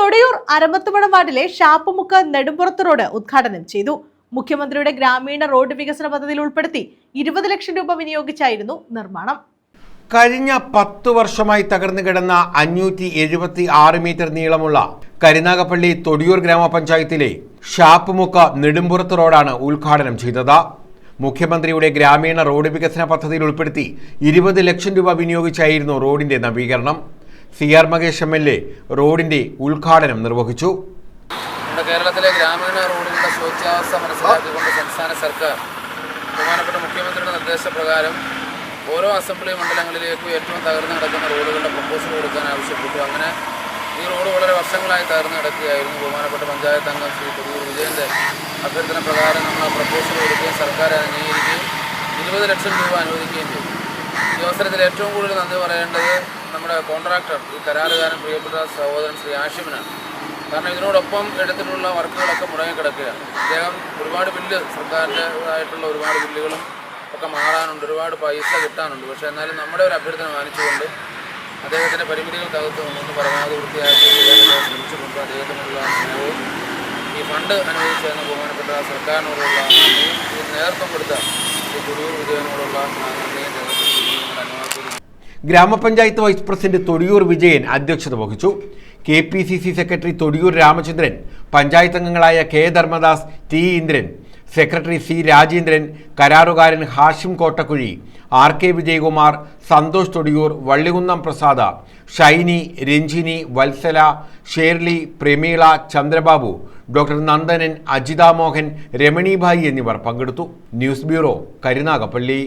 തൊടിയൂർ അരമത്തുമണം വാർഡിലെ ഷാപ്പുമുക്ക് നെടുമ്പുറത്ത് റോഡ് ഉദ്ഘാടനം ചെയ്തു. മുഖ്യമന്ത്രിയുടെ ഗ്രാമീണ റോഡ് വികസന പദ്ധതിയിൽ ഉൾപ്പെടുത്തി ഇരുപത് ലക്ഷം രൂപ വിനിയോഗിച്ചായിരുന്നു നിർമ്മാണം. കഴിഞ്ഞ പത്ത് വർഷമായി തകർന്നു കിടന്ന അഞ്ഞൂറ്റി എഴുപത്തി ആറ് മീറ്റർ നീളമുള്ള കരിനാഗപ്പള്ളി തൊടിയൂർ ഗ്രാമപഞ്ചായത്തിലെ ഷാപ്പുമുക്ക നെടുമ്പുറത്ത് റോഡാണ് ഉദ്ഘാടനം ചെയ്തത്. മുഖ്യമന്ത്രിയുടെ ഗ്രാമീണ റോഡ് വികസന പദ്ധതിയിൽ ഉൾപ്പെടുത്തി ഇരുപത് ലക്ഷം രൂപ വിനിയോഗിച്ചായിരുന്നു റോഡിന്റെ നവീകരണം. C R Mahesh M L A റോഡിന്റെ ഉദ്ഘാടനം നിർവഹിച്ചു. കേരളത്തിലെ ഗ്രാമീണ റോഡുകളുടെ ശോച്യാവസ്ഥ മനസ്സിലാക്കിക്കൊണ്ട് സംസ്ഥാന സർക്കാർ ബഹുമാനപ്പെട്ട മുഖ്യമന്ത്രിയുടെ നിർദ്ദേശപ്രകാരം ഓരോ അസംബ്ലി മണ്ഡലങ്ങളിലേക്കും ഏറ്റവും തകർന്നു കിടക്കുന്ന റോഡുകളുടെ പ്രപ്പോസൽ കൊടുക്കാൻ ആവശ്യപ്പെട്ടു. അങ്ങനെ ഈ റോഡ് വളരെ വർഷങ്ങളായി തകർന്നു കിടക്കുകയായിരുന്നു ബഹുമാനപ്പെട്ട പഞ്ചായത്ത് അംഗം ശ്രീ തൊടിയൂർ വിജയന്റെ അഭ്യർത്ഥന പ്രകാരം നമ്മൾ പ്രപ്പോസൽ കൊടുക്കുകയും സർക്കാർ അംഗീകരിക്കുകയും ഇരുപത് ലക്ഷം രൂപ അനുവദിക്കുകയും ചെയ്തു. ഈ അവസരത്തിൽ ഏറ്റവും കൂടുതൽ നന്ദി പറയേണ്ടത് നമ്മുടെ കോൺട്രാക്ടർ ഈ കരാറുകാരൻ പ്രിയപ്പെട്ട സഹോദരൻ ശ്രീ ആഷിമിനാണ്. കാരണം ഇതിനോടൊപ്പം എടുത്തിട്ടുള്ള വർക്കുകളൊക്കെ മുടങ്ങിക്കിടക്കുകയാണ് അദ്ദേഹം ഒരുപാട് ബില്ല് സർക്കാരിന്റെതായിട്ടുള്ള ഒരുപാട് ബില്ലുകളും ഒക്കെ മാറാനുണ്ട്. ഒരുപാട് പൈസ കിട്ടാനുണ്ട്. പക്ഷേ എന്നാലും നമ്മുടെ ഒരു അഭ്യർത്ഥന മാനിച്ചുകൊണ്ട് അദ്ദേഹത്തിന്റെ പരിമിതികൾക്കകത്ത് നിന്നൊന്ന് പരമാവധി വൃത്തിയാക്കി ശ്രമിച്ചുകൊണ്ട് അദ്ദേഹത്തിനുള്ള സ്നേഹവും ഈ ഫണ്ട് അനുവദിച്ചതെന്ന് ബഹുമാനപ്പെട്ട സർക്കാരിനോടുള്ള നേതൃത്വം കൊടുത്ത ഗ്രാമപഞ്ചായത്ത് വൈസ് പ്രസിഡന്റ് തൊടിയൂർ വിജയൻ അധ്യക്ഷത വഹിച്ചു. K P C C secretary Thodiyoor Ramachandran panchayat അംഗങ്ങളായ K Dharmadas T Indran secretary C Rajendran കരാറുകാരൻ Hashim Kottakuzhi R K Vijayakumar Santhosh Thodiyoor Vallikunnam Prasada Shiny Ranjini Vatsala Sherly Prameela Chandrababu doctor Nandanan Ajitha Mohan Ramanibhai എന്നിവർ പങ്കെടുത്തു. News bureau Karunagappally.